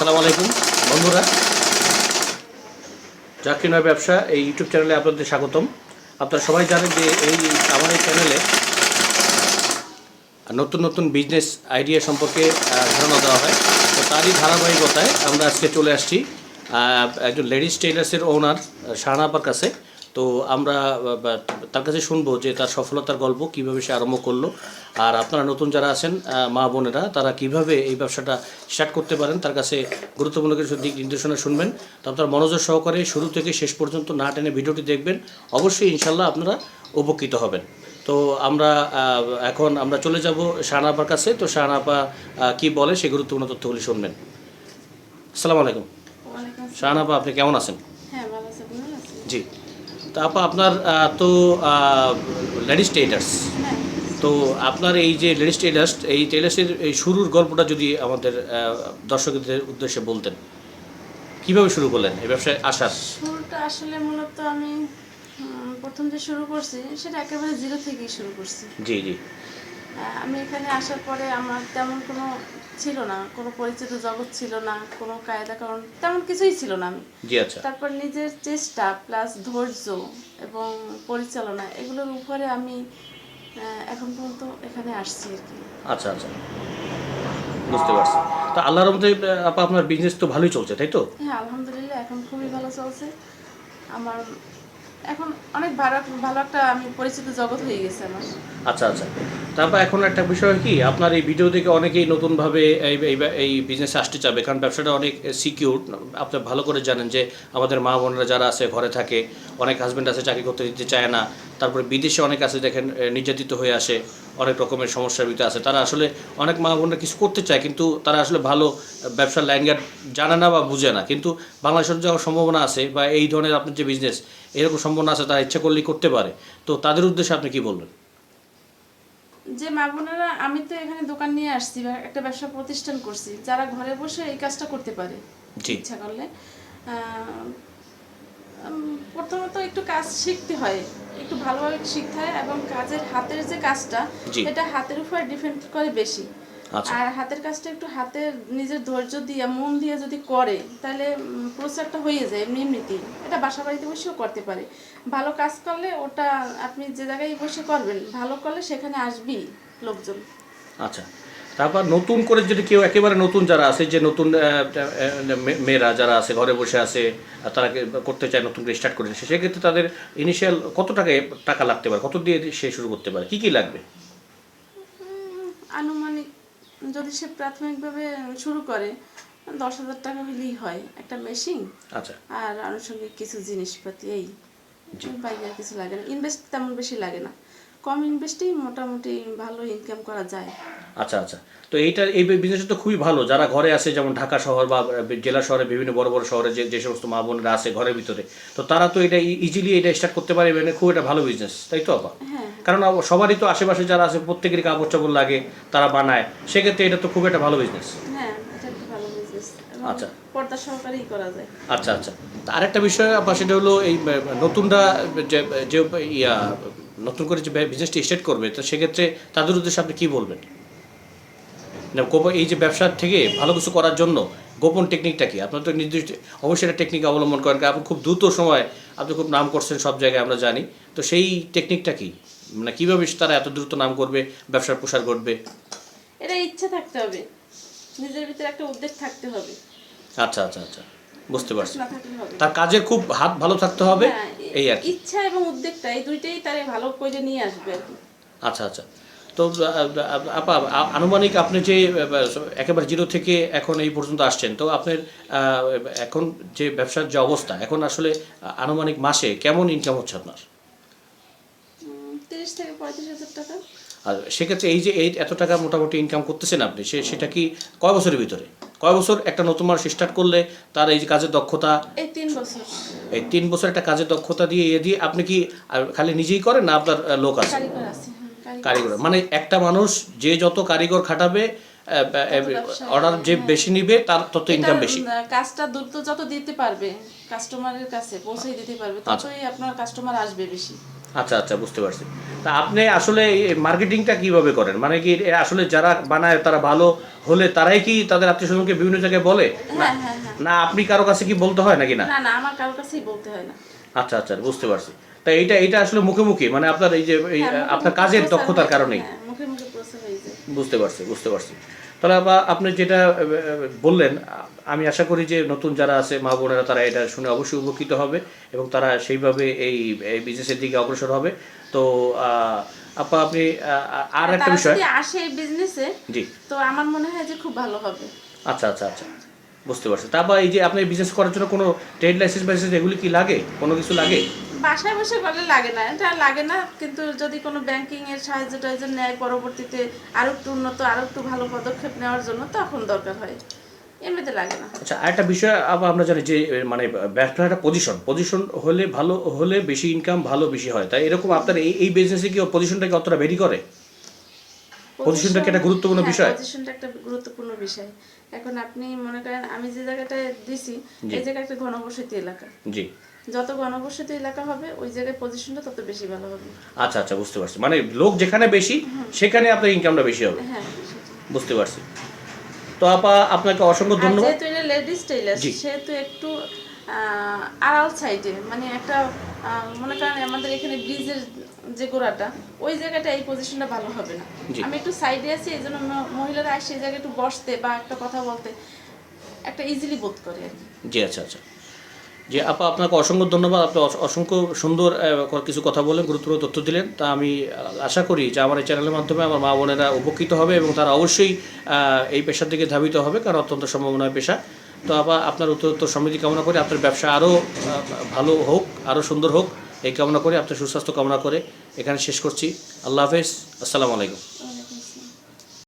আসসালামু আলাইকুম, বন্ধুরা। চাকরি নয় ব্যবসা, এই ইউটিউব চ্যানেলে আপনাদের স্বাগতম। আপনারা সবাই জানেন যে এই আমার এই চ্যানেলে নতুন নতুন বিজনেস আইডিয়া সম্পর্কে ধারণা দেওয়া হয়। তো তারই ধারাবাহিকতায় আমরা আজকে চলে আসছি একজন লেডিস টেইলার্সের ওনার শাহানাপার কাছে। তো আমরা তার কাছে শুনব যে তার সফলতার গল্প কীভাবে সে আরম্ভ করল। আর আপনারা নতুন যারা আছেন মা বোনেরা তারা কীভাবে এই ব্যবসাটা স্টার্ট করতে পারেন তার কাছে গুরুত্বপূর্ণ কিছু দিক নির্দেশনা শুনবেন। তো আপনারা মনোযোগ সহকারে শুরু থেকে শেষ পর্যন্ত না টেনে ভিডিওটি দেখবেন। অবশ্যই ইনশাল্লাহ আপনারা উপকৃত হবেন। তো আমরা এখন আমরা চলে যাব শাহানাপার কাছে। তো শাহানাপা কি বলে সেই গুরুত্বপূর্ণ তথ্যগুলি শুনবেন। আসসালামু আলাইকুম। শাহানাপা আপনি কেমন আছেন? হ্যাঁ আছেন? জি। তা আপা আপনার তো লেডিস টেইলার্স তো আপনার এই যে লেডিস টেইলার্স এই টেইলার্সের এই শুরুর গল্পটা যদি আমাদের দর্শকদের উদ্দেশ্যে বলতেন কীভাবে শুরু করলেন এই ব্যবসায় আসার? শুরুটা আসলে মূলত আমি প্রথম যে শুরু করছি সেটা একেবারে জিরো থেকেই শুরু করছি। জি জি। আমি এখানে আসার পরে আমার তেমন কোনো ছিল না কোনো পরিচিত জগৎ ছিল না কোনো কায়দা কারণ তেমন কিছুই ছিল না আমি। আচ্ছা। তারপর নিজের চেষ্টা প্লাস ধৈর্য এবং পরিচালনা এগুলোর উপরে আমি এখন পর্যন্ত এখানে আসছি আর কি। আচ্ছা আচ্ছা। বুঝতে পারছি। তো আল্লাহর মধ্যে আপা আপনার বিজনেস তো ভালোই চলছে তাই তো? হ্যাঁ আলহামদুলিল্লাহ এখন খুবই ভালো চলছে। আমার এখন অনেক ভালো ভালো একটা আমি পরিচিত জগৎ হয়ে গেছে আমার। আচ্ছা আচ্ছা। তারপর এখন একটা বিষয় কি, আপনার এই ভিডিও থেকে অনেকেই নতুনভাবে এই এই বিজনেসে আসতে চাবে, কারণ ব্যবসাটা অনেক সিকিউর আপনি ভালো করে জানেন যে আমাদের মা বোনরা যারা আছে, ঘরে থাকে, অনেক হাজব্যান্ড আছে, চাকরি করতে দিতে চায় না। তারপরে বিদেশে অনেক আছে দেখেন নির্যাতিত হয়ে আসে অনেক রকমের সমস্যার ভিতরে আছে। তারা আসলে অনেক মা বোনরা কিছু করতে চায় কিন্তু তারা আসলে ভালো ব্যবসার ল্যাঙ্গার জানে না বা বুঝে না। কিন্তু বাংলাদেশের যাওয়ার সম্ভাবনা আছে বা এই ধরনের আপনার যে বিজনেস এরকম সম্ভাবনা আছে তারা ইচ্ছা করলেই করতে পারে। তো তাদের উদ্দেশ্যে আপনি কি বলবেন? যে মা বোনেরা আমি তো এখানে দোকান নিয়ে আসছি বা একটা ব্যবসা প্রতিষ্ঠান করছি যারা ঘরে বসে এই কাজটা করতে পারে ইচ্ছা করলে। প্রথমত একটু কাজ শিখতে হয়। একটু ভালোভাবে হয় এবং কাজের হাতের যে কাজটা। এটা হাতের উপর ডিপেন্ড করে বেশি। আচ্ছা। আর হাতের কাজটা একটু হাতের নিজের ধৈর্য দিয়ে মন দিয়ে যদি করে তাহলে প্রচারটা হয়ে যায় এমনি এমনিতেই। এটা বাসা বাড়িতে বসেও করতে পারে। ভালো কাজ করলে ওটা আপনি যে জায়গায় বসে করবেন ভালো করলে সেখানে আসবি লোকজন। আচ্ছা। তারপর নতুন করে যদি কেউ একেবারে নতুন যারা আছে যে নতুন মেয়েরা যারা আছে ঘরে বসে আছে তারা করতে চায় নতুন করে স্টার্ট করেছে সেক্ষেত্রে তাদের ইনিশিয়াল কত টাকা টাকা লাগতে পারে? কত দিয়ে সে শুরু করতে পারে? কি কি লাগবে? আনুমানিক যদি সে প্রাথমিকভাবে শুরু করে দশ হাজার টাকা হলেই হয় একটা মেশিন আচ্ছা। আর আনুষঙ্গিক কিছু জিনিসপাতি এই। বাইরে আর কিছু লাগে না। ইনভেস্ট তেমন বেশি লাগে না। কম ইনভেস্টেই মোটামুটি ভালো ইনকাম করা যায়। আচ্ছা আচ্ছা। তো এইটা এই বিজনেসটা তো খুবই ভালো। যারা ঘরে আছে যেমন ঢাকা শহর বা জেলা শহরে বিভিন্ন বড় বড় শহরে যে যে সমস্ত মা বোনেরা আছে ঘরের ভিতরে তো তারা তো এটা ইজিলি এটা স্টার্ট করতে পারে মানে খুব একটা ভালো বিজনেস তাই তো আপা হ্যাঁ। কারণ সবারই তো আশেপাশে যারা আছে প্রত্যেকেরই কাপড় চাপড় লাগে তারা বানায়। সেক্ষেত্রে এটা তো খুব একটা ভালো বিজনেস হ্যাঁ বিজনেস আচ্ছা। পর্দা সহকারেই করা যায়। আচ্ছা আচ্ছা। তা আরেকটা বিষয় আপা সেটা হলো এই নতুনরা যে যে ইয়া নতুন করে যে বিজনেসটি স্টার্ট করবে তো সেক্ষেত্রে তাদের উদ্দেশ্যে আপনি কী বলবেন? গোপন এই যে ব্যবসার থেকে ভালো কিছু করার জন্য গোপন টেকনিকটা কি? আপনার তো নির্দিষ্ট অবশ্যই একটা টেকনিক অবলম্বন করেন আপনি খুব দ্রুত সময় আপনি খুব নাম করছেন সব জায়গায় আমরা জানি। তো সেই টেকনিকটা কি? মানে কীভাবে তারা এত দ্রুত নাম করবে ব্যবসার প্রসার ঘটবে? এটা ইচ্ছা থাকতে হবে। নিজের ভিতরে একটা উদ্যোগ থাকতে হবে। আচ্ছা আচ্ছা আচ্ছা। বুঝতে পারছি। তার কাজের খুব হাত ভালো থাকতে হবে হ্যাঁ, এই আর ইচ্ছা এবং উদ্যোগটা এই দুইটাই তারে ভালো করে নিয়ে আসবে আচ্ছা আচ্ছা। তো আপা আনুমানিক আপনি যে একেবারে জিরো থেকে এখন এই পর্যন্ত আসছেন তো আপনার এখন যে ব্যবসার যে অবস্থা এখন আসলে আনুমানিক মাসে কেমন ইনকাম হচ্ছে আপনার? তিরিশ থেকে পঁয়ত্রিশ হাজার টাকা। আর সেক্ষেত্রে এই যে এই এত টাকা মোটামুটি ইনকাম করতেছেন আপনি সে সেটা কি কয় বছরের ভিতরে? কয় বছর একটা নতুন মানুষ স্টার্ট করলে তার এই যে কাজের দক্ষতা? এই তিন বছর। এই তিন বছর একটা কাজের দক্ষতা দিয়ে এ দিয়ে আপনি কি খালি নিজেই করেন না আপনার লোক আছে। কারিগর। মানে একটা মানুষ যে যত কারিগর খাটাবে অর্ডার যে হ্যাঁ। বেশি নিবে তার তত ইনকাম বেশি। কাজটা দ্রুত যত দিতে পারবে কাস্টমারের কাছে পৌঁছে দিতে পারবে আচ্ছা। ততই আপনার কাস্টমার আসবে বেশি। আচ্ছা আচ্ছা বুঝতে পারছি। তা আপনি আসলে মার্কেটিংটা কীভাবে করেন? মানে কি আসলে যারা বানায় তারা ভালো হলে তারাই কি তাদের আত্মীয় স্বজনকে বিভিন্ন জায়গায় বলে? হ্যাঁ হ্যাঁ না আপনি কারও কাছে কি বলতে হয় নাকি না? না আমার কারোর কাছেই বলতে হয় না। আচ্ছা আচ্ছা বুঝতে পারছি। তা এটা এটা আসলে মুখে মুখে মানে আপনার এই যে হ্যাঁ, আপনার কাজের দক্ষতার কারণেই। হ্যাঁ, বুঝতে পারছি বুঝতে পারছি। তাহলে আপনি যেটা বললেন আমি আশা করি যে নতুন যারা আছে মা বোনেরা তারা এটা শুনে অবশ্যই উপকৃত হবে এবং তারা সেইভাবে এই বিজনেসের দিকে অগ্রসর হবে। তো আপা আপনি আর একটা বিষয়। আসে এই বিজনেসে জি। তো আমার মনে হয় যে খুব ভালো হবে। আচ্ছা আচ্ছা আচ্ছা। বুঝতে পারছি। তারপর এই যে আপনি বিজনেস করার জন্য কোনো ট্রেড লাইসেন্স লাইসেন্স এগুলি কি লাগে? কোনো কিছু লাগে? বাসায় বসে করলে লাগে না এটা লাগে না কিন্তু যদি কোনো ব্যাংকিং এর সাহায্য টাহায্য নেয় পরবর্তীতে আরও একটু উন্নত আরও একটু ভালো পদক্ষেপ নেওয়ার জন্য তখন দরকার হয় এমনিতে লাগে না। আচ্ছা আরেকটা বিষয় আবার আমরা জানি যে মানে ব্যবসার একটা পজিশন পজিশন হলে ভালো হলে বেশি ইনকাম ভালো বেশি হয় তাই এরকম আপনার এই এই বিজনেসে কি পজিশনটা কি অতটা ভেরি করে? Position-টা একটা গুরুত্বপূর্ণ বিষয়? পজিশনটা একটা গুরুত্বপূর্ণ বিষয়। এখন আপনি মনে করেন আমি যে জায়গাটায় দিছি এই জায়গা একটা ঘনবসতি এলাকা। জি। যত ঘনবসতি এলাকা হবে ওই জায়গায় পজিশনটা তত বেশি ভালো হবে। আচ্ছা আচ্ছা বুঝতে পারছি। মানে লোক যেখানে বেশি সেখানে আপনার ইনকামটা বেশি হবে। হ্যাঁ বুঝতে পারছি। তো আপা আপনাকে অসংখ্য ধন্যবাদ। যেহেতু এটা লেডিস টেইলার। সেহেতু একটু আড়াল সাইডে মানে একটা মনে করেন আমাদের এখানে ব্রিজের যে গোড়াটা ওই জায়গাটা এই পজিশনটা ভালো হবে না। আমি একটু সাইডে আছি এই জন্য মহিলারা আসে এই জায়গায় একটু বসতে বা একটা কথা বলতে একটা ইজিলি বোধ করে আর কি। জি আচ্ছা আচ্ছা। যে আপা, আপনাকে অসংখ্য ধন্যবাদ। আপনি অস- অসংখ্য সুন্দর কিছু কথা বলেন গুরুত্বপূর্ণ তথ্য দিলেন। তা আমি আশা করি যে আমার এই চ্যানেলের মাধ্যমে আমার মা বোনেরা উপকৃত হবে এবং তারা অবশ্যই এই পেশার দিকে ধাবিত হবে, কারণ অত্যন্ত সম্ভাবনায় পেশা। তো আপা, আপনার উত্তরোত্তর সমৃদ্ধি কামনা করে আপনার ব্যবসা আরও ভালো হোক আরও সুন্দর হোক। এই কামনা করে আপনার সুস্বাস্থ্য কামনা করে এখানে শেষ করছি। আল্লাহ হাফেজ। আসসালামু আলাইকুম।